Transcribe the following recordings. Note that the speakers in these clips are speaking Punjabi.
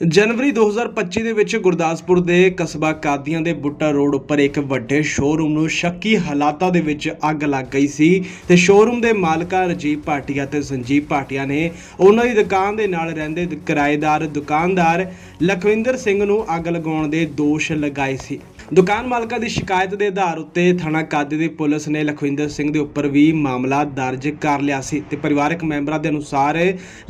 ਜਨਵਰੀ 2025 ਦੇ ਵਿੱਚ ਗੁਰਦਾਸਪੁਰ ਦੇ ਕਸਬਾ ਕਾਦੀਆਂ ਦੇ ਬੁੱਟਾ ਰੋਡ ਉੱਪਰ ਇੱਕ ਵੱਡੇ ਸ਼ੋਰੂਮ ਨੂੰ ਸ਼ੱਕੀ ਹਾਲਾਤਾਂ ਦੇ ਵਿੱਚ ਅੱਗ ਲੱਗ ਗਈ ਸੀ ਤੇ ਸ਼ੋਰੂਮ ਦੇ ਮਾਲਕਾਂ ਰਜੀਵ ਭਾਟੀਆ ਤੇ ਸੰਜੀਵ ਭਾਟੀਆ ਨੇ ਉਹਨਾਂ ਦੀ ਦੁਕਾਨ ਦੇ ਨਾਲ ਰਹਿੰਦੇ ਕਿਰਾਏਦਾਰ ਦੁਕਾਨਦਾਰ ਲਖਵਿੰਦਰ ਸਿੰਘ ਨੂੰ ਅੱਗ ਲਗਾਉਣ ਦੇ ਦੋਸ਼ ਲਗਾਏ ਸੀ। ਦੁਕਾਨ ਮਾਲਕਾਂ ਦੀ ਸ਼ਿਕਾਇਤ ਦੇ ਆਧਾਰ ਉੱਤੇ ਥਾਣਾ ਕਾਦੀ ਦੀ ਪੁਲਿਸ ਨੇ ਲਖਵਿੰਦਰ ਸਿੰਘ ਦੇ ਉੱਪਰ ਵੀ ਮਾਮਲਾ ਦਰਜ ਕਰ ਲਿਆ ਸੀ ਤੇ ਪਰਿਵਾਰਕ ਮੈਂਬਰਾਂ ਦੇ ਅਨੁਸਾਰ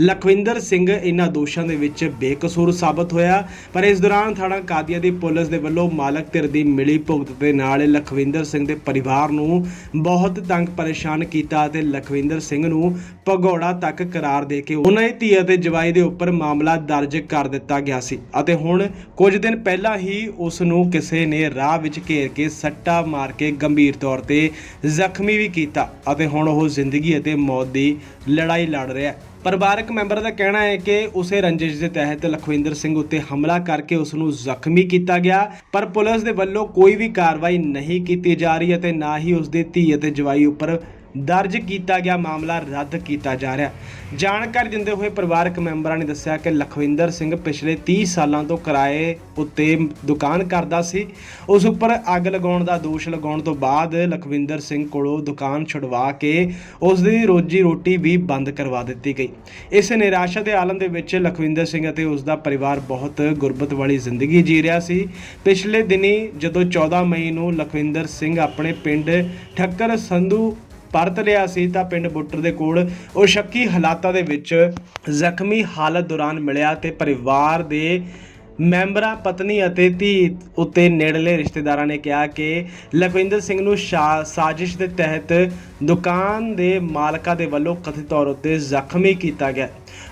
ਲਖਵਿੰਦਰ ਸਿੰਘ ਇਹਨਾਂ ਦੋਸ਼ਾਂ ਦੇ ਵਿੱਚ ਬੇਕਸੂਰ ਸਾਬਤ ਹੋਇਆ। ਪਰ ਇਸ ਦੌਰਾਨ ਥਾਣਾ ਕਾਦੀਆਂ ਦੀ ਪੁਲਿਸ ਦੇ ਵੱਲੋਂ ਮਾਲਕ ਧਿਰ ਦੀ ਮਿਲੀ ਭੁਗਤ ਦੇ ਨਾਲ ਲਖਵਿੰਦਰ ਸਿੰਘ ਦੇ ਪਰਿਵਾਰ ਨੂੰ ਬਹੁਤ ਤੰਗ ਪਰੇਸ਼ਾਨ ਕੀਤਾ ਤੇ ਲਖਵਿੰਦਰ ਸਿੰਘ ਨੂੰ ਭਗੌੜਾ ਤੱਕ ਕਰਾਰ ਦੇ ਕੇ ਉਹਨਾਂ ਦੀ ਧੀ ਅਤੇ ਜਵਾਈ ਦੇ ਉੱਪਰ ਮਾਮਲਾ ਦਰਜ ਕਰ ਦਿੱਤਾ ਗਿਆ ਸੀ ਅਤੇ ਹੁਣ ਕੁਝ ਦਿਨ ਪਹਿਲਾਂ ਹੀ ਉਸ ਨੂੰ ਕਿਸੇ ਨੇ ਰਾਹ ਵਿੱਚ ਘੇਰ ਕੇ ਸੱਟਾ ਮਾਰ ਕੇ ਗੰਭੀਰ ਤੌਰ ਤੇ ਜ਼ਖਮੀ ਵੀ ਕੀਤਾ ਅਤੇ ਹੁਣ ਉਹ ਜ਼ਿੰਦਗੀ ਅਤੇ ਮੌਤ ਦੀ ਲੜਾਈ ਲੜ ਰਿਹਾ ਹੈ। ਪਰਿਵਾਰਕ ਮੈਂਬਰ ਦਾ ਕਹਿਣਾ ਹੈ ਕਿ ਉਸੇ ਰੰਜਿਸ਼ ਦੇ ਤਹਿਤ ਲਖਵਿੰਦਰ ਸਿੰਘ ਉੱਤੇ ਹਮਲਾ ਕਰਕੇ ਉਸ ਨੂੰ ਜ਼ਖਮੀ ਕੀਤਾ ਗਿਆ, ਪਰ ਪੁਲਿਸ ਦੇ ਵੱਲੋਂ ਕੋਈ ਵੀ ਕਾਰਵਾਈ ਨਹੀਂ ਕੀਤੀ ਜਾ ਰਹੀ ਅਤੇ ਨਾ ਹੀ ਉਸ ਦੇ ਧੀ ਅਤੇ ਜਵਾਈ ਉੱਪਰ ਦਰਜ ਕੀਤਾ ਗਿਆ ਮਾਮਲਾ ਰੱਦ ਕੀਤਾ ਜਾ ਰਿਹਾ ਜਾਣਕਾਰੀ ਦਿੰਦੇ ਹੋਏ ਪਰਿਵਾਰਕ ਮੈਂਬਰਾਂ ਨੇ ਦੱਸਿਆ ਕਿ ਲਖਵਿੰਦਰ ਸਿੰਘ ਪਿਛਲੇ 30 ਸਾਲਾਂ ਤੋਂ ਕਿਰਾਏ ਉੱਤੇ ਦੁਕਾਨ ਕਰਦਾ ਸੀ। ਉਸ ਉੱਪਰ ਅੱਗ ਲਗਾਉਣ ਦਾ ਦੋਸ਼ ਲਗਾਉਣ ਤੋਂ ਬਾਅਦ ਲਖਵਿੰਦਰ ਸਿੰਘ ਕੋਲੋਂ ਦੁਕਾਨ ਛੁਡਵਾ ਕੇ ਉਸ ਦੀ ਰੋਜੀ ਰੋਟੀ ਵੀ ਬੰਦ ਕਰਵਾ ਦਿੱਤੀ ਗਈ। ਇਸ ਨਿਰਾਸ਼ਾ ਦੇ ਆਲਮ ਦੇ ਵਿੱਚ ਲਖਵਿੰਦਰ ਸਿੰਘ ਅਤੇ ਉਸ ਦਾ ਪਰਿਵਾਰ ਬਹੁਤ ਗੁਰਬਤ ਵਾਲੀ ਜ਼ਿੰਦਗੀ ਜੀ ਰਿਹਾ ਸੀ। ਪਿਛਲੇ ਦਿਨੀ ਜਦੋਂ 14 ਮਈ ਨੂੰ ਲਖਵਿੰਦਰ ਸਿੰਘ ਆਪਣੇ ਪਿੰਡ ਠੱਕਰ ਸੰਧੂ ਪਰਤ ਲਿਆ ਸੀ ਤਾਂ ਪਿੰਡ ਬੁੱਟਰ ਦੇ ਕੋਲ ਉਹ ਸ਼ੱਕੀ ਹਾਲਾਤਾਂ ਦੇ ਵਿੱਚ ਜ਼ਖਮੀ ਹਾਲਤ ਦੌਰਾਨ ਮਿਲਿਆ ਤੇ ਪਰਿਵਾਰ ਦੇ ਮੈਂਬਰਾਂ, ਪਤਨੀ ਅਤੇ ਧੀ ਉੱਤੇ ਨੇੜਲੇ ਰਿਸ਼ਤੇਦਾਰਾਂ ਨੇ ਕਿਹਾ ਕਿ ਲਖਵਿੰਦਰ ਸਿੰਘ ਨੂੰ ਸ਼ਾ- ਸਾਜ਼ਿਸ਼ ਦੇ ਤਹਿਤ ਦੁਕਾਨ ਦੇ ਮਾਲਕਾਂ ਦੇ ਵੱਲੋਂ ਕਥਿਤ ਤੌਰ ਉੱਤੇ ਜ਼ਖਮੀ ਕੀਤਾ ਗਿਆ।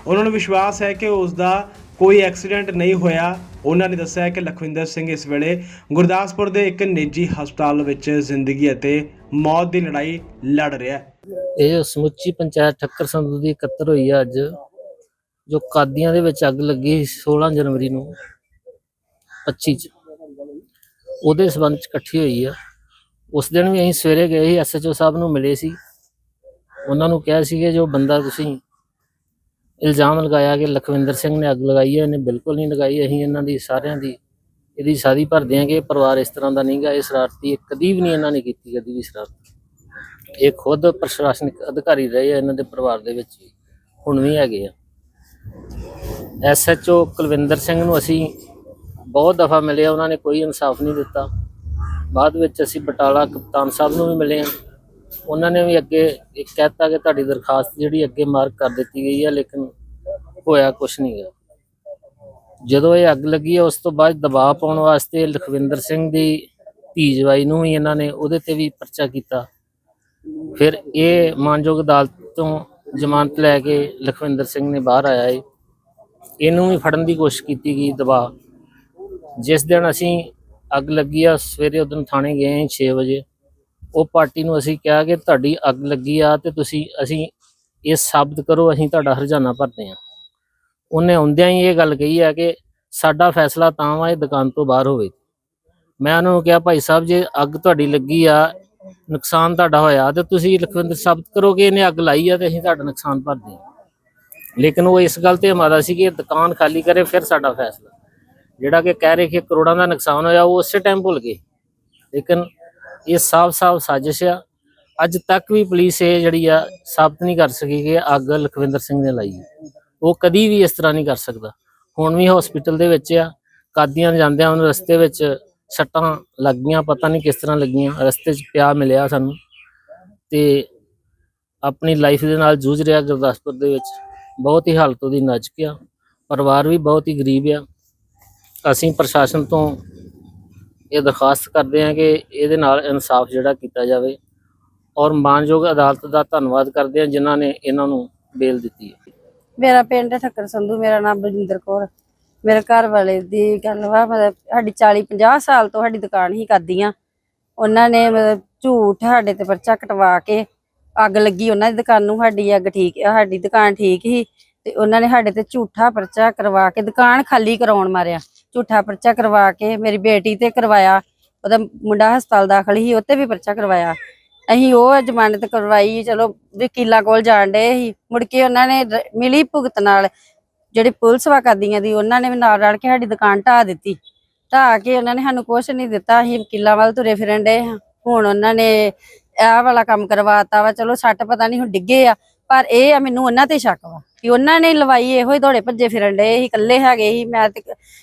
ਉਹਨਾਂ ਨੂੰ ਵਿਸ਼ਵਾਸ ਹੈ ਕਿ ਉਸ ਦਾ ਕੋਈ ਐਕਸੀਡੈਂਟ ਨਹੀਂ ਹੋਇਆ। ਉਹਨਾਂ ਨੇ ਦੱਸਿਆ ਕਿ ਲਖਵਿੰਦਰ ਸਿੰਘ ਇਸ ਵੇਲੇ ਗੁਰਦਾਸਪੁਰ ਦੇ ਇੱਕ ਨਿੱਜੀ ਹਸਪਤਾਲ ਵਿੱਚ ਜ਼ਿੰਦਗੀ ਅਤੇ ਮੌਤ ਦੀ ਲੜਾਈ ਲੜ ਰਿਹਾ ਹੈ। ਇਹ ਸਮੁੱਚੀ ਪੰਚਾਇਤ ਠੱਕਰ ਸੰਧੂ ਦੀ ਇਕੱਤਰ ਹੋਈ ਆ ਅੱਜ, ਜੋ ਕਾਦੀਆਂ ਦੇ ਵਿੱਚ ਅੱਗ ਲੱਗੀ ਸੀ 16 ਜਨਵਰੀ ਨੂੰ 25 ਚ। ਉਹਦੇ ਸਬੰਧ ਚ ਇਕੱਠੀ ਹੋਈ ਆ। ਉਸ ਦਿਨ ਵੀ ਅਸੀਂ ਸਵੇਰੇ ਗਏ ਸੀ ਐਸਐਚਓ ਸਾਹਿਬ ਨੂੰ ਮਿਲੇ ਸੀ। ਉਹਨਾਂ ਨੂੰ ਕਿਹਾ ਸੀ ਕਿ ਜੋ ਬੰਦਾ ਤੁਸੀਂ ਇਲਜ਼ਾਮ ਲਗਾਇਆ ਕਿ ਲਖਵਿੰਦਰ ਸਿੰਘ ਨੇ ਅੱਗ ਲਗਾਈ ਹੈ ਇਹਨੇ ਬਿਲਕੁਲ ਨਹੀਂ ਲਗਾਈ। ਅਸੀਂ ਇਹਨਾਂ ਦੀ ਸਾਰਿਆਂ ਦੀ ਇਹਦੀ ਸਾਰੀ ਭਰਦੇ ਹਾਂ ਕਿ ਇਹ ਪਰਿਵਾਰ ਇਸ ਤਰ੍ਹਾਂ ਦਾ ਨਹੀਂਗਾ ਇਹ ਸ਼ਰਾਰਤੀ ਇਹ ਕਦੀ ਵੀ ਨਹੀਂ ਇਹਨਾਂ ਨੇ ਕੀਤੀ ਕਦੀ ਵੀ ਸ਼ਰਾਰਤ। ਇਹ ਖੁਦ ਪ੍ਰਸ਼ਾਸਨਿਕ ਅਧਿਕਾਰੀ ਰਹੇ ਆ ਇਹਨਾਂ ਦੇ ਪਰਿਵਾਰ ਦੇ ਵਿੱਚ ਵੀ, ਹੁਣ ਵੀ ਹੈਗੇ ਆ। ਐਸਐਚਓ ਕੁਲਵਿੰਦਰ ਸਿੰਘ ਨੂੰ ਅਸੀਂ ਬਹੁਤ ਦਫਾ ਮਿਲੇ ਉਹਨਾਂ ਨੇ ਕੋਈ ਇਨਸਾਫ ਨਹੀਂ ਦਿੱਤਾ। ਬਾਅਦ ਵਿੱਚ ਅਸੀਂ ਬਟਾਲਾ ਕਪਤਾਨ ਸਾਹਿਬ ਨੂੰ ਵੀ ਮਿਲੇ ਆ ਉਹਨਾਂ ਨੇ ਵੀ ਅੱਗੇ ਇੱਕ ਕਹਿਤਾ ਕਿ ਤੁਹਾਡੀ ਦਰਖਾਸਤ ਜਿਹੜੀ ਅੱਗੇ ਮਾਰਕ ਕਰ ਦਿੱਤੀ ਗਈ ਹੈ, ਲੇਕਿਨ ਹੋਇਆ ਕੁਝ ਨਹੀਂ ਗਾ ਜਦੋਂ ਇਹ ਅੱਗ ਲੱਗੀ ਹੈ, ਉਸ ਤੋਂ ਬਾਅਦ ਦਬਾਅ ਪਾਉਣ ਵਾਸਤੇ ਲਖਵਿੰਦਰ ਸਿੰਘ ਦੀ ਧੀ ਜਵਾਈ ਨੂੰ ਵੀ ਇਹਨਾਂ ਨੇ ਉਹਦੇ ਤੇ ਵੀ ਪਰਚਾ ਕੀਤਾ। ਫਿਰ ਇਹ ਮਾਨਯੋਗ ਅਦਾਲਤ ਤੋਂ ਜ਼ਮਾਨਤ ਲੈ ਕੇ ਲਖਵਿੰਦਰ ਸਿੰਘ ਨੇ ਬਾਹਰ ਆਇਆ ਏ। ਇਹਨੂੰ ਵੀ ਫੜਨ ਦੀ ਕੋਸ਼ਿਸ਼ ਕੀਤੀ ਗਈ ਦਬਾਅ। ਜਿਸ ਦਿਨ ਅਸੀਂ ਅੱਗ ਲੱਗੀ ਆ, ਸਵੇਰੇ ਉਦੋਂ ਥਾਣੇ ਗਏ 6 ਵਜੇ। ਉਹ ਪਾਰਟੀ ਨੂੰ ਅਸੀਂ ਕਿਹਾ ਕਿ ਤੁਹਾਡੀ ਅੱਗ ਲੱਗੀ ਆ ਤੇ ਤੁਸੀਂ, ਅਸੀਂ ਇਹ ਸਾਬਤ ਕਰੋ, ਅਸੀਂ ਤੁਹਾਡਾ ਹਰਜਾਨਾ ਭਰਦੇ ਆ ਉਹਨੇ ਆਉਂਦਿਆਂ ਹੀ ਇਹ ਗੱਲ ਕਹੀ ਆ ਕਿ ਸਾਡਾ ਫੈਸਲਾ ਤਾਂ ਵਾ, ਇਹ ਦੁਕਾਨ ਤੋਂ ਬਾਹਰ ਹੋਵੇ। ਮੈਂ ਉਹਨਾਂ ਨੂੰ ਕਿਹਾ, ਭਾਈ ਸਾਹਿਬ, ਜੇ ਅੱਗ ਤੁਹਾਡੀ ਲੱਗੀ ਆ, ਨੁਕਸਾਨ ਤੁਹਾਡਾ ਹੋਇਆ, ਤੇ ਤੁਸੀਂ ਲਖਵਿੰਦਰ ਸਾਬਤ ਕਰੋ ਕਿ ਇਹਨੇ ਅੱਗ ਲਾਈ ਆ ਤੇ ਅਸੀਂ ਤੁਹਾਡਾ ਨੁਕਸਾਨ ਭਰਦੇ ਹਾਂ। ਲੇਕਿਨ ਉਹ ਇਸ ਗੱਲ ਤੇ ਹਮਾਰਾ ਸੀ ਕਿ ਦੁਕਾਨ ਖਾਲੀ ਕਰੇ, ਫਿਰ ਸਾਡਾ ਫੈਸਲਾ। ਜਿਹੜਾ ਕਿ ਕਹਿ ਰਹੇ ਕਿ ਕਰੋੜਾਂ ਦਾ ਨੁਕਸਾਨ ਹੋਇਆ, ਉਹ ਉਸੇ ਟਾਈਮ ਭੁੱਲ ਗਏ। ਲੇਕਿਨ ਇਹ ਸਾਫ਼-ਸਾਫ਼ ਸਾਜ਼ਿਸ਼ ਆ। ਅੱਜ ਤੱਕ ਵੀ ਪੁਲਿਸ ਇਹ ਜਿਹੜੀ ਆ, ਸਾਬਤ ਨਹੀਂ ਕਰ ਸਕੀ ਕਿ ਅੱਗ ਲਖਵਿੰਦਰ ਸਿੰਘ ਨੇ ਲਾਈ ਉਹ ਕਦੀ ਵੀ ਇਸ ਤਰ੍ਹਾਂ ਨਹੀਂ ਕਰ ਸਕਦਾ। ਹੁਣ ਵੀ ਹਸਪੀਟਲ ਦੇ ਵਿੱਚ ਆ, ਕਾਦੀਆਂ ਜਾਂਦਿਆਂ ਉਹਨੂੰ ਰਸਤੇ ਵਿੱਚ ਸੱਟਾਂ ਲੱਗੀਆਂ ਪਤਾ ਨਹੀਂ ਕਿਸ ਤਰ੍ਹਾਂ ਲੱਗੀਆਂ। ਰਸਤੇ 'ਚ ਪਿਆ ਮਿਲਿਆ ਸਾਨੂੰ। ਤੇ ਆਪਣੀ ਲਾਈਫ ਦੇ ਨਾਲ ਜੂਝ ਰਿਹਾ ਗੁਰਦਾਸਪੁਰ ਦੇ ਵਿੱਚ। ਬਹੁਤ ਹੀ ਹਾਲਤ ਉਹਦੀ ਨਾਜ਼ੁਕ ਆ। ਪਰਿਵਾਰ ਵੀ ਬਹੁਤ ਹੀ ਗਰੀਬ ਆ। ਅਸੀਂ ਪ੍ਰਸ਼ਾਸਨ ਤੋਂ ਇਹ ਦਰਖਾਸਤ ਕਰਦੇ ਹਾਂ ਕਿ ਇਹਦੇ ਨਾਲ ਇਨਸਾਫ ਜਿਹੜਾ ਕੀਤਾ ਜਾਵੇ ਔਰ ਮਾਨਯੋਗ ਅਦਾਲਤ ਦਾ ਧੰਨਵਾਦ ਕਰਦੇ ਹਾਂ ਜਿਨ੍ਹਾਂ ਨੇ ਇਹਨਾਂ ਨੂੰ ਬੇਲ ਦਿੱਤੀ ਹੈ। ਮੇਰਾ ਪਿੰਡ ਹੈ ਠੱਕਰ ਸੰਧੂ, ਮੇਰਾ ਨਾਮ ਬਲਜਿੰਦਰ ਕੌਰ ਮੇਰੇ ਘਰ ਵਾਲੇ ਦੀ ਗੱਲ ਵਾ, ਮਤਲਬ ਸਾਡੀ 40 50 ਸਾਲ ਤੋਂ ਸਾਡੀ ਦੁਕਾਨ ਹੀ ਕਰਦੀਆਂ ਉਹਨਾਂ ਨੇ ਮਤਲਬ ਝੂਠ ਸਾਡੇ ਤੇ ਪਰਚਾ ਕਟਵਾ ਕੇ ਅੱਗ ਲੱਗੀ, ਉਹਨਾਂ ਦੀ ਦੁਕਾਨ ਨੂੰ ਸਾਡੀ ਅੱਗ ਠੀਕ, ਸਾਡੀ ਦੁਕਾਨ ਠੀਕ ਹੀ ਤੇ ਉਹਨਾਂ ਨੇ ਸਾਡੇ ਤੇ ਝੂਠਾ ਪਰਚਾ ਕਰਵਾ ਕੇ ਦੁਕਾਨ ਖਾਲੀ ਕਰਾਉਣ ਮਾਰਿਆ। ਝੂਠਾ ਪਰਚਾ ਕਰਵਾ ਕੇ ਮੇਰੀ ਬੇਟੀ ਤੇ ਕਰਵਾਇਆ। ਉਹਦਾ ਮੁੰਡਾ ਹਸਪਤਾਲ ਦਾਖਲ ਸੀ ਉੱਤੇ ਵੀ ਪਰਚਾ ਕਰਵਾਇਆ। ਅਸੀਂ ਉਹ ਜ਼ਮਾਨਤ ਕਰਵਾਈ, ਚਲੋ ਵਕੀਲਾਂ ਕੋਲ ਜਾਣ ਡੇ ਸੀ। ਮੁੜ ਕੇ ਉਹਨਾਂ ਨੇ ਮਿਲੀ ਭੁਗਤ ਨਾਲ। ਜਿਹੜੀ ਪੁਲਿਸ ਵਾ ਕਾਦੀਆਂ ਦੀ, ਉਹਨਾਂ ਨੇ ਵੀ ਨਾਲ ਰਲ ਕੇ ਸਾਡੀ ਦੁਕਾਨ ਢਾਹ ਦਿੱਤੀ। ਢਾਹ ਕੇ ਉਹਨਾਂ ਨੇ ਸਾਨੂੰ ਕੁਝ ਨਹੀਂ ਦਿੱਤਾ, ਅਸੀਂ ਵਕੀਲਾਂ ਵੱਲ ਤੁਰੇ ਫਿਰਨ ਡੇ ਹੁਣ ਉਹਨਾਂ ਨੇ ਇਹ ਵਾਲਾ ਕੰਮ ਕਰਵਾਤਾ ਵਾ। ਚਲੋ ਸੱਟ ਪਤਾ ਨਹੀਂ ਹੁਣ ਡਿੱਗੇ ਆ। ਪਰ ਇਹ ਆ ਮੈਨੂੰ ਉਹਨਾਂ ਤੇ ਸ਼ੱਕ ਵਾ ਕਿ ਉਹਨਾਂ ਨੇ ਲਵਾਈ ਇਹੋ ਹੀ ਦੌੜੇ ਭੱਜੇ ਫਿਰਨ ਡਏ ਸੀ ਇਕੱਲੇ ਹੈਗੇ ਸੀ। ਮੈਂ ਤੇ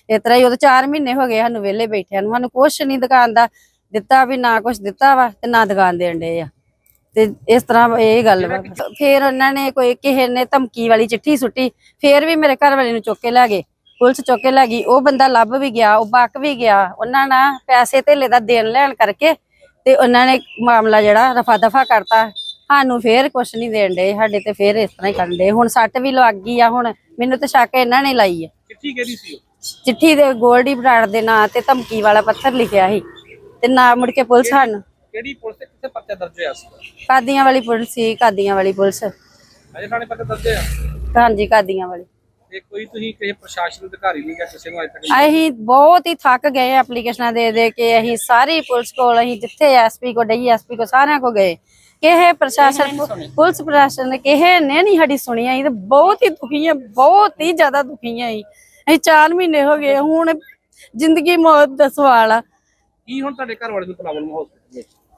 ਇਸ ਤਰ੍ਹਾਂ ਹੀ ਉਹ 4 ਮਹੀਨੇ ਹੋ ਗਏ ਸਾਨੂੰ ਵਿਹਲੇ ਬੈਠਿਆਂ ਨੂੰ। ਸਾਨੂੰ ਕੁਝ ਨਹੀਂ ਦੁਕਾਨ ਦਾ ਦਿੱਤਾ ਵੀ ਨਾ ਕੁਝ ਦਿੱਤਾ ਵਾ ਤੇ ਨਾ ਦੁਕਾਨ ਦੇਣ ਡਏ ਆ। ਤੇ ਇਸ ਤਰ੍ਹਾਂ ਇਹ ਗੱਲ ਵਾ। ਫਿਰ ਉਹਨਾਂ ਨੇ ਕੋਈ ਕਿਸੇ ਨੇ ਧਮਕੀ ਵਾਲੀ ਚਿੱਠੀ ਸੁੱਟੀ ਫਿਰ ਵੀ ਮੇਰੇ ਘਰ ਵਾਲੇ ਨੂੰ ਚੁੱਕ ਕੇ ਲੈ ਗਏ। ਪੁਲਿਸ ਚੁੱਕ ਕੇ ਲੈ ਗਈ। ਉਹ ਬੰਦਾ ਲੱਭ ਵੀ ਗਿਆ ਉਹ ਬਕ ਵੀ ਗਿਆ। ਉਹਨਾਂ ਨਾਲ ਪੈਸੇ ਧੇਲੇ ਦਾ ਦੇਣ ਲੈਣ ਕਰਕੇ ਤੇ ਉਹਨਾਂ ਨੇ ਮਾਮਲਾ ਜਿਹੜਾ ਰਫਾ ਦਫਾ ਕਰਤਾ। ਸਾਨੂੰ ਫੇਰ ਕੁਛ ਨਹੀਂ ਦੇਣ ਦੇ ਸਾਡੇ ਤੇ ਫੇਰ ਇਸ ਤਰ੍ਹਾਂ ਹੀ ਕਰਨ ਦੇ ਹੁਣ ਸੱਟ ਵੀ ਲੱਗ ਗਈ ਆ ਹੁਣ ਮੈਨੂੰ ਤਾਂ ਸ਼ੱਕ ਇਹਨਾਂ ਨੇ ਲਾਈ ਆ। ਚਿੱਠੀ ਕਿਹਦੀ ਸੀ? ਚਿੱਠੀ ਦੇ ਗੋਲਡੀ ਬਰਾੜ ਦੇ ਨਾਂ ਤੇ ਧਮਕੀ ਵਾਲਾ ਪੱਥਰ ਲਿਖਿਆ ਸੀ ਤੇ ਨਾ ਮੁੜ ਕੇ ਪੁਲਿਸ ਸਾਨੂੰ ਕਿਹੜੀ ਪੁਲਿਸ ਤੇ ਕਿੱਥੇ ਪਰਚਾ ਦਰਜ ਹੋਇਆ ਸੀ? ਕਾਦੀਆਂ ਵਾਲੀ ਪੁਲਿਸ ਸੀ ਕਾਦੀਆਂ ਵਾਲੀ ਪੁਲਿਸ। ਅਜੇ ਥਾਣੇ ਪਰਚਾ ਦਰਜ ਹੋਇਆ? ਹਾਂਜੀ ਕਾਦੀਆਂ ਵਾਲੀ। ਤੇ ਕੋਈ ਤੁਸੀਂ ਕਿਸੇ ਪ੍ਰਸ਼ਾਸਨ ਅਧਿਕਾਰੀ ਨੂੰ ਜਾਂ ਕਿਸੇ ਨੂੰ ਅਜੇ ਤੱਕ ਅਸੀਂ ਬਹੁਤ ਹੀ ਥੱਕ ਗਏ ਐਪਲੀਕੇਸ਼ਨਾਂ ਦੇ ਦੇ ਕੇ ਅਸੀਂ ਸਾਰੀ ਪੁਲਿਸ ਕੋਲ ਅਸੀਂ ਜਿੱਥੇ ਐਸਪੀ ਕੋ ਡੀਐਸਪੀ ਕੋ ਸਾਰਿਆਂ ਕੋ ਗਏ। ਕਿਹੇ ਪ੍ਰਸ਼ਾਸਨ ਪੁਲਿਸ ਪ੍ਰਸ਼ਾਸਨ ਨੇ ਕਿਹੇ ਨੇ ਨਹੀਂ ਸਾਡੀ ਸੁਣੀ ਤਾਂ ਬਹੁਤ ਹੀ ਦੁਖੀ ਆ ਬਹੁਤ ਹੀ ਜ਼ਿਆਦਾ ਦੁਖੀ ਆ ਅਸੀਂ। ਅਸੀਂ 4 ਮਹੀਨੇ ਹੋ ਗਏ ਹੁਣ ਜ਼ਿੰਦਗੀ ਮੌਤ ਦਾ ਸਵਾਲ ਆ। ਕੀ ਹੁਣ ਤੁਹਾਡੇ ਘਰ ਵਾਲੇ ਨੂੰ ਪ੍ਰੋਬਲਮ ਹੋ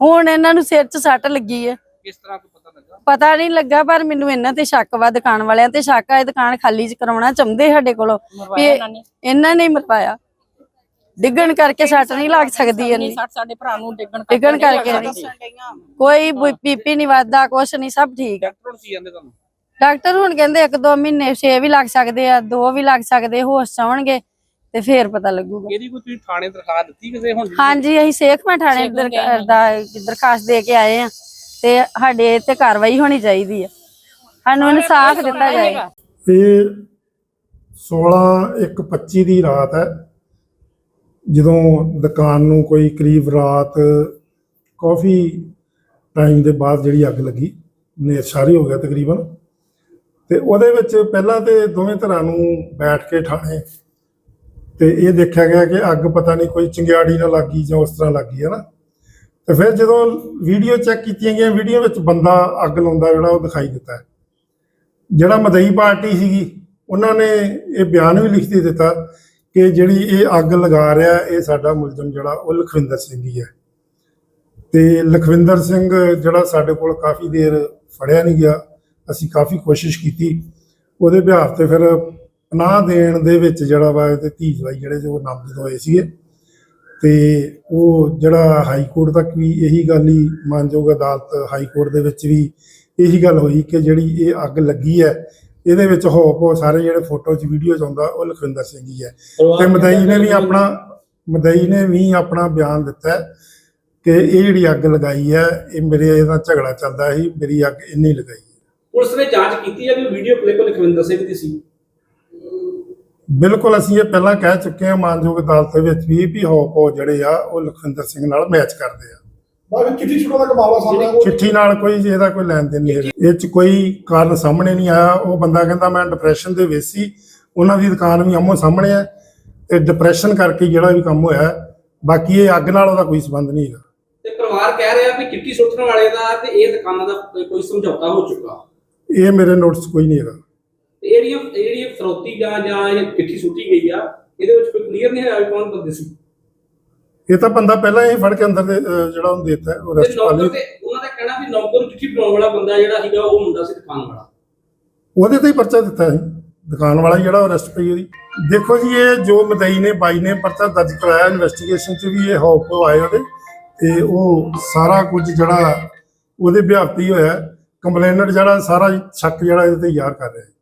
ਹੁਣ ਇਹਨਾਂ ਨੂੰ ਸਿਰ 'ਚ ਸੱਟ ਲੱਗੀ ਹੈ ਕਿਸ ਤਰ੍ਹਾਂ ਕੋਈ ਪਤਾ ਲੱਗਾ? ਪਤਾ ਨਹੀਂ ਲੱਗਾ ਪਰ ਮੈਨੂੰ ਇਹਨਾਂ ਤੇ ਸ਼ੱਕ ਵਾ ਦੁਕਾਨ ਵਾਲਿਆਂ ਤੇ। ਸ਼ੱਕ ਆ ਇਹ ਦੁਕਾਨ ਖਾਲੀ ਚ ਕਰਾਉਣਾ ਚਾਹੁੰਦੇ ਸਾਡੇ ਕੋਲੋਂ। ਇਹਨਾਂ ਨੇ? ਮਰਵਾਇਆ। ਡਿੱਗਣ ਕਰਕੇ ਸੱਟ ਨਹੀਂ ਲੱਗ ਸਕਦੀ ਇੰਨੀ। ਸਾਡੇ ਭਰਾ ਨੂੰ ਡਿੱਗਣ ਡਿੱਗਣ ਕਰਕੇ ਨਹੀਂ। ਕੋਈ ਬੀਪੀ ਨਹੀਂ ਵੱਧਦਾ ਕੁਛ ਨਹੀਂ ਸਭ ਠੀਕ। ਡਾਕਟਰ ਕੀ ਤੁਹਾਨੂੰ? ਡਾਕਟਰ ਹੁਣ ਕਹਿੰਦੇ ਇੱਕ ਦੋ ਮਹੀਨੇ 6 ਵੀ ਲੱਗ ਸਕਦੇ ਆ ਦੋ ਵੀ ਲੱਗ ਸਕਦੇ ਹੋਸ਼ ਆਉਣਗੇ ਤੇ ਫੇਰ ਪਤਾ ਲੱਗੂਗਾ। ਇਹਦੀ ਕੋਈ ਤੁਸੀਂ ਥਾਣੇ ਦਰਖਾਸਤ ਦਿੱਤੀ ਕਿਸੇ ਹੁਣ ਹਾਂਜੀ ਅਸੀਂ ਸੇਖਮਾ ਥਾਣੇ ਦਰ- ਦਾ ਦਰਖਾਸਤ ਦੇ ਕੇ ਆਏ ਆ ਤੇ ਸਾਡੇ ਤੇ ਕਾਰਵਾਈ ਹੋਣੀ ਚਾਹੀਦੀ ਆ। ਸਾਨੂੰ ਇਨਸਾਫ ਦਿੱਤਾ ਜਾਏ। ਇਹ 16 ਇੱਕ 25 ਦੀ ਰਾਤ ਹੈ। ਜਦੋਂ ਦੁਕਾਨ ਨੂੰ ਕੋਈ ਕਰੀਬ ਰਾਤ ਕਾਫੀ ਟਾਈਮ ਦੇ ਬਾਅਦ ਜਿਹੜੀ ਅੱਗ ਲੱਗੀ ਨੇਰ ਸ਼ਾਰੀ ਹੋ ਗਿਆ ਤਕਰੀਬਨ। ਤੇ ਉਹਦੇ ਵਿੱਚ ਪਹਿਲਾਂ ਤੇ ਦੋਵੇਂ ਧਿਰਾਂ ਨੂੰ ਬੈਠ ਕੇ ਠਾਣੇ ਤੇ ਇਹ ਦੇਖਿਆ ਗਿਆ ਕਿ ਅੱਗ ਪਤਾ ਨਹੀਂ ਕੋਈ ਚੰਗਿਆੜੀ ਨਾਲ ਲੱਗੀ ਜਾਂ ਉਸ ਤਰ੍ਹਾਂ ਲੱਗੀ, ਹੈ ਨਾ? ਤੇ ਫਿਰ ਜਦੋਂ ਵੀਡੀਓ ਚੈੱਕ ਕੀਤੀਆਂ ਗਈਆਂ ਵੀਡੀਓ ਵਿੱਚ ਬੰਦਾ ਅੱਗ ਲਾਉਂਦਾ ਜਿਹੜਾ ਉਹ ਦਿਖਾਈ ਦਿੱਤਾ। ਜਿਹੜਾ ਮਦਈ ਪਾਰਟੀ ਸੀਗੀ, ਉਹਨਾਂ ਨੇ ਇਹ ਬਿਆਨ ਵੀ ਲਿਖ ਦਿੱਤਾ ਕਿ ਜਿਹੜੀ ਇਹ ਅੱਗ ਲਗਾ ਰਿਹਾ, ਇਹ ਸਾਡਾ ਮੁਲਜ਼ਮ ਜਿਹੜਾ, ਉਹ ਲਖਵਿੰਦਰ ਸਿੰਘ ਹੀ ਹੈ। ਤੇ ਲਖਵਿੰਦਰ ਸਿੰਘ ਜਿਹੜਾ ਸਾਡੇ ਕੋਲ ਕਾਫੀ ਦੇਰ ਫੜਿਆ ਨਹੀਂ ਗਿਆ। ਅਸੀਂ ਕਾਫੀ ਕੋਸ਼ਿਸ਼ ਕੀਤੀ। ਉਹਦੇ ਬਿਹਾਰ ਤੇ ਫਿਰ ਪਨਾਹ ਦੇਣ ਦੇ ਵਿੱਚ ਜਿਹੜਾ ਵਾ ਤੇ ਧੀ ਜਵਾਈ ਜਿਹੜੇ ਉਹ ਨਾਮਜ਼ਦ ਹੋਏ ਸੀਗੇ। ਤੇ ਉਹ ਜਿਹੜਾ ਹਾਈ ਕੋਰਟ ਤੱਕ ਵੀ ਇਹੀ ਗੱਲ ਹੀ ਮਾਨਯੋਗ ਅਦਾਲਤ ਹਾਈ ਕੋਰਟ ਦੇ ਵਿੱਚ ਵੀ ਇਹੀ ਗੱਲ ਹੋਈ ਕਿ ਜਿਹੜੀ ਇਹ ਅੱਗ ਲੱਗੀ ਹੈ ਇਹਦੇ ਵਿੱਚ ਹੋਪ ਹੋ ਸਾਰੇ ਜਿਹੜੇ ਫੋਟੋ 'ਚ ਵੀਡੀਓ 'ਚ ਆਉਂਦਾ ਉਹ ਲਖਵਿੰਦਰ ਸਿੰਘ ਹੀ ਹੈ। ਤੇ ਮਦਈ ਨੇ ਵੀ ਆਪਣਾ ਮਦਈ ਨੇ ਵੀ ਆਪਣਾ ਬਿਆਨ ਦਿੱਤਾ ਹੈ ਕਿ ਇਹ ਜਿਹੜੀ ਅੱਗ ਲਗਾਈ ਹੈ ਇਹ ਮੇਰੇ ਇਹਦਾ ਝਗੜਾ ਚੱਲਦਾ ਸੀ ਮੇਰੀ ਅੱਗ ਇੰਨੀ ਲਗਾਈ ਹੈ। ਪੁਲਿਸ ਨੇ ਜਾਂਚ ਕੀਤੀ ਹੈ ਵੀ ਵੀਡੀਓ ਕਲਿੱਪ ਲਖਵਿੰਦਰ ਸਿੰਘ ਦੀ ਸੀ? ਬਿਲਕੁਲ ਅਸੀਂ ਇਹ ਪਹਿਲਾਂ ਕਹਿ ਚੁੱਕੇ ਹਾਂ ਮਾਨਯੋਗ ਅਦਾਲਤ ਦੇ ਵਿੱਚ ਵੀ ਵੀ ਹੋਪ ਹੋ ਜਿਹੜੇ ਆ ਉਹ ਲਖਵਿੰਦਰ ਸਿੰਘ ਨਾਲ ਮੈਚ ਕਰਦੇ ਆ। ਬਾਕੀ ਚਿੱਠੀ ਛੁੱਟਣ ਦਾ ਕਮਾਵਾ ਸਾਹਮਣੇ ਉਹ ਚਿੱਠੀ ਨਾਲ ਕੋਈ ਇਹਦਾ ਕੋਈ ਲੈਣ ਦੇਣ ਨਹੀਂ ਹੈ ਇਹ ਚ ਕੋਈ ਕਾਰਨ ਸਾਹਮਣੇ ਨਹੀਂ ਆਇਆ। ਉਹ ਬੰਦਾ ਕਹਿੰਦਾ ਮੈਂ ਡਿਪਰੈਸ਼ਨ ਦੇ ਵਿੱਚ ਸੀ। ਉਹਨਾਂ ਦੀ ਦੁਕਾਨ ਵੀ ਆਮੋ ਸਾਹਮਣੇ ਹੈ ਤੇ ਡਿਪਰੈਸ਼ਨ ਕਰਕੇ ਜਿਹੜਾ ਵੀ ਕੰਮ ਹੋਇਆ ਹੈ। ਬਾਕੀ ਇਹ ਅੱਗ ਨਾਲ ਉਹਦਾ ਕੋਈ ਸੰਬੰਧ ਨਹੀਂ ਹੈਗਾ। ਤੇ ਪਰਿਵਾਰ ਕਹਿ ਰਿਹਾ ਵੀ ਚਿੱਠੀ ਸੁੱਟਣ ਵਾਲੇ ਦਾ ਤੇ ਇਹ ਦੁਕਾਨਾਂ ਦਾ ਕੋਈ ਸਮਝੌਤਾ ਹੋ ਚੁੱਕਾ। ਇਹ ਮੇਰੇ ਨੋਟਿਸ ਕੋਈ ਨਹੀਂ ਹੈਗਾ। ਤੇ ਜਿਹੜੀਆਂ ਜਿਹੜੀ ਫਰੋਤੀ ਜਾਂ ਜਾਂ ਇਹ ਚਿੱਠੀ ਸੁੱਟੀ ਗਈ ਆ ਇਹਦੇ ਵਿੱਚ ਕੋਈ ਕਲੀਅਰ ਨਹੀਂ ਹੈ ਕੌਣ ਬੰਦੇ ਸੀ। ਇਹ ਤਾਂ ਬੰਦਾ ਪਹਿਲਾਂ ਹੀ ਫੜ ਕੇ ਅੰਦਰ ਦੇ ਅਹ, ਜਿਹੜਾ ਉਹਨੂੰ ਦਿੱਤਾ ਉਹ ਤੇ ਰੈਸਟ ਪਾ ਨੌਕਰ ਲਈ ਤੇ ਉਹਨਾਂ ਦਾ ਕਹਿਣਾ ਵੀ ਨੌਕਰ ਨੂੰ ਚਿੱਠੀ ਪਾਉਣ ਵਾਲਾ ਬੰਦਾ ਜਿਹੜਾ ਸੀਗਾ ਉਹ ਮੁੰਡਾ ਸੀ ਦੁਕਾਨ ਵਾਲਾ। ਉਹਦੇ ਤੇ ਹੀ ਪਰਚਾ ਦਿੱਤਾ ਸੀ। ਦੁਕਾਨ ਵਾਲਾ ਜਿਹੜਾ ਉਹ ਅਰੈਸਟ ਪਈ ਉਹਦੀ। ਦੇਖੋ ਜੀ ਇਹ ਜੋ ਮਦਈ ਨੇ ਬਾਈ ਨੇ ਪਰਚਾ ਦਰਜ ਕਰਾਇਆ ਇਨਵੈਸਟੀਗੇਸ਼ਨ 'ਚ ਵੀ ਇਹ ਹੌਪ ਆਏ ਉਹਦੇ। ਤੇ ਉਹ ਸਾਰਾ ਕੁਝ ਜਿਹੜਾ ਉਹਦੇ ਬਿਹਾਫ ਤੇ ਹੀ ਹੋਇਆ ਕੰਪਲੇਨਰ ਜਿਹੜਾ ਸਾਰਾ ਸ਼ੱਕ ਜਿਹੜਾ ਇਹਦੇ ਤੇ ਯਾਰ ਕਰ ਰਿਹਾ। ਹੈ